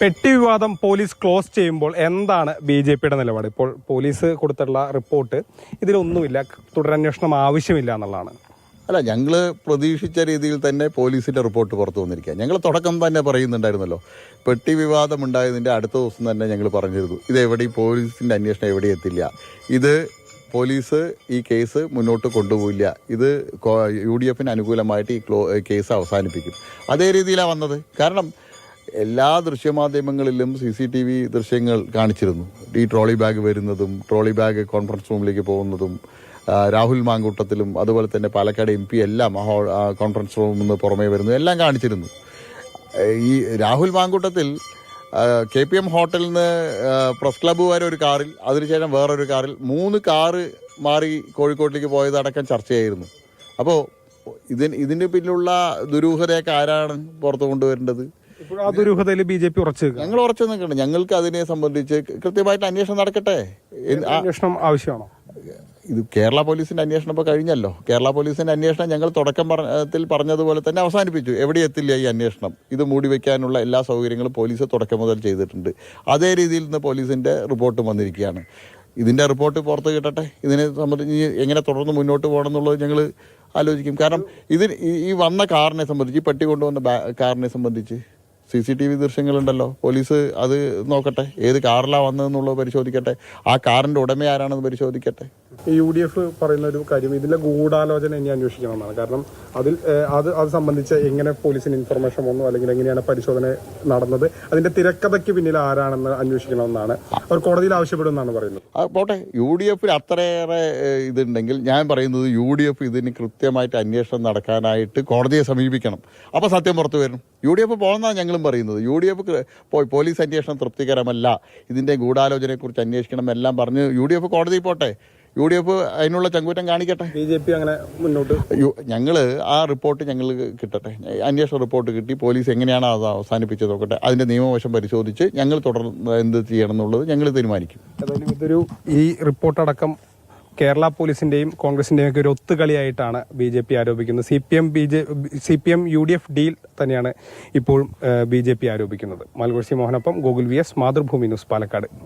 പെട്ടി വിവാദം police close ചെയ്യുമ്പോൾ എന്താണ് ബി ജെ പിയുടെ നിലപാട്? ഇപ്പോൾ പോലീസ് കൊടുത്തിട്ടുള്ള റിപ്പോർട്ട് ഇതിലൊന്നുമില്ല. തുടരന്വേഷണം ആവശ്യമില്ല എന്നുള്ളതാണ്. അല്ല ഞങ്ങൾ പ്രതീക്ഷിച്ച രീതിയിൽ തന്നെ പോലീസിന്റെ റിപ്പോർട്ട് പുറത്തു വന്നിരിക്കുക. ഞങ്ങൾ തുടക്കം തന്നെ പറയുന്നുണ്ടായിരുന്നല്ലോ. പെട്ടി വിവാദം ഉണ്ടായതിന്റെ അടുത്ത ദിവസം തന്നെ ഞങ്ങൾ പറഞ്ഞിരുന്നു. ഇത് എവിടെയും പോലീസിന്റെ അന്വേഷണം എവിടെ എത്തില്ല. ഇത് പോലീസ് ഈ കേസ് മുന്നോട്ട് കൊണ്ടുപോയില്ല ഇത് യു ഡി എഫിന് അനുകൂലമായിട്ട് ഈ കേസ് അവസാനിപ്പിക്കും. അതേ രീതിയിലാണ് വന്നത്. കാരണം എല്ലാ ദൃശ്യമാധ്യമങ്ങളിലും സി സി ടി വി ദൃശ്യങ്ങൾ കാണിച്ചിരുന്നു. ഈ ട്രോളി ബാഗ് വരുന്നതും ട്രോളി ബാഗ് കോൺഫറൻസ് റൂമിലേക്ക് പോകുന്നതും രാഹുൽ മാങ്കൂട്ടത്തിലും അതുപോലെ തന്നെ പാലക്കാട് എം പി എല്ലാം കോൺഫറൻസ് റൂമിൽ നിന്ന് പുറമേ വരുന്നു എല്ലാം കാണിച്ചിരുന്നു. ഈ Rahul Mamkootathil K P M ഹോട്ടലിൽ നിന്ന് ആ, പ്രസ് ക്ലബ്ബ് വരെ ഒരു കാറിൽ അതിനുശേഷം വേറൊരു കാറിൽ മൂന്ന് കാറ് മാറി കോഴിക്കോട്ടിലേക്ക് പോയതടക്കം ചർച്ചയായിരുന്നു. അപ്പോൾ ഇതിന് ഇതിന് പിന്നിലുള്ള ദുരൂഹതയൊക്കെ ആരാണ് പുറത്തു കൊണ്ടുവരേണ്ടത്? ആ ദുരൂഹതയിൽ ബി ജെ പി ഉറച്ചു ഞങ്ങൾ ഉറച്ചു നിൽക്കണം ഞങ്ങൾക്ക് അതിനെ സംബന്ധിച്ച് കൃത്യമായിട്ട് അന്വേഷണം നടക്കട്ടെ? അന്വേഷണം ആവശ്യമാണോ? ഇത് കേരള പോലീസിന്റെ അന്വേഷണം ഇപ്പോൾ കഴിഞ്ഞല്ലോ. കേരള പോലീസിന്റെ അന്വേഷണം ഞങ്ങൾ തുടക്കം പറഞ്ഞത്തിൽ പറഞ്ഞതുപോലെ തന്നെ അവസാനിപ്പിച്ചു. എവിടെ എത്തില്ല ഈ അന്വേഷണം? ഇത് മൂടി വെക്കാനുള്ള എല്ലാ സൗകര്യങ്ങളും പോലീസ് തുടക്കം മുതൽ ചെയ്തിട്ടുണ്ട്. അതേ രീതിയിൽ നിന്ന് പോലീസിന്റെ റിപ്പോർട്ട് വന്നിരിക്കുകയാണ്. ഇതിന്റെ റിപ്പോർട്ട് പുറത്ത് കിട്ടട്ടെ? ഇതിനെ സംബന്ധിച്ച് എങ്ങനെ തുടർന്ന് മുന്നോട്ട് പോകണം എന്നുള്ളത് ഞങ്ങൾ ആലോചിക്കും. കാരണം ഇതിന് ഈ- ഈ വന്ന കാറിനെ സംബന്ധിച്ച് ഈ പെട്ടി കൊണ്ടുവന്ന കാറിനെ സംബന്ധിച്ച് സി സി ടി വി ദൃശ്യങ്ങളുണ്ടല്ലോ. പോലീസ് അത് നോക്കട്ടെ. ഏത് കാറിലാണ് വന്നതെന്നുള്ളത് പരിശോധിക്കട്ടെ. ആ കാറിന്റെ ഉടമ ആരാണെന്ന് പരിശോധിക്കട്ടെ. യു ഡി എഫ് പറയുന്ന ഒരു കാര്യം ഇതിലെ ഗൂഢാലോചന ഇനി അന്വേഷിക്കണമെന്നാണ്. കാരണം അതിൽ അത് അത് സംബന്ധിച്ച് എങ്ങനെ പോലീസിന് ഇൻഫർമേഷൻ വന്നു അല്ലെങ്കിൽ എങ്ങനെയാണ് പരിശോധന നടന്നത് അതിന്റെ തിരക്കഥയ്ക്ക് പിന്നിൽ ആരാണെന്ന് അന്വേഷിക്കണമെന്നാണ് അവർ കോടതിയിൽ ആവശ്യപ്പെടുമെന്നാണ് പറയുന്നത്. പോട്ടെ. യു ഡി എഫിൽ അത്രയേറെ ഇതുണ്ടെങ്കിൽ ഞാൻ പറയുന്നത് യു ഡി എഫ് ഇതിന് കൃത്യമായിട്ട് അന്വേഷണം നടക്കാനായിട്ട് കോടതിയെ സമീപിക്കണം. അപ്പോൾ സത്യം പുറത്തു വരും. യു ഡി എഫ് പോകണമെന്നാണ് ഞങ്ങളും പറയുന്നത്. യു ഡി എഫ് പോലീസ് അന്വേഷണം തൃപ്തികരമല്ല. ഇതിന്റെ ഗൂഢാലോചനയെക്കുറിച്ച് അന്വേഷിക്കണം എല്ലാം പറഞ്ഞ് യു ഡി എഫ് കോടതിയിൽ പോട്ടെ. യു ഡി എഫ് അതിനുള്ള ചങ്കൂറ്റം കാണിക്കട്ടെ? ബി ജെ പി അങ്ങനെ മുന്നോട്ട്. ഞങ്ങൾ ആ റിപ്പോർട്ട് ഞങ്ങൾ കിട്ടട്ടെ. അന്വേഷണ റിപ്പോർട്ട് കിട്ടി പോലീസ് എങ്ങനെയാണ് അത് അവസാനിപ്പിച്ചത് നോക്കട്ടെ. അതിന്റെ നിയമവശം പരിശോധിച്ച് ഞങ്ങൾ തുടർന്ന് എന്ത് ചെയ്യണം എന്നുള്ളത് ഞങ്ങൾ തീരുമാനിക്കും. ഏതായാലും ഇതൊരു ഈ റിപ്പോർട്ടടക്കം കേരള പോലീസിന്റെയും കോൺഗ്രസിന്റെയും ഒക്കെ ഒരു ഒത്തുകളിയായിട്ടാണ് ബി ജെ പി ആരോപിക്കുന്നത്. C P M B J C P M U D F deal തന്നെയാണ് ഇപ്പോഴും ബി ജെ പി ആരോപിക്കുന്നത്. മാൽഗോഴ്സി മോഹനൊപ്പം Google V S Mathrubhumi news Palakkad.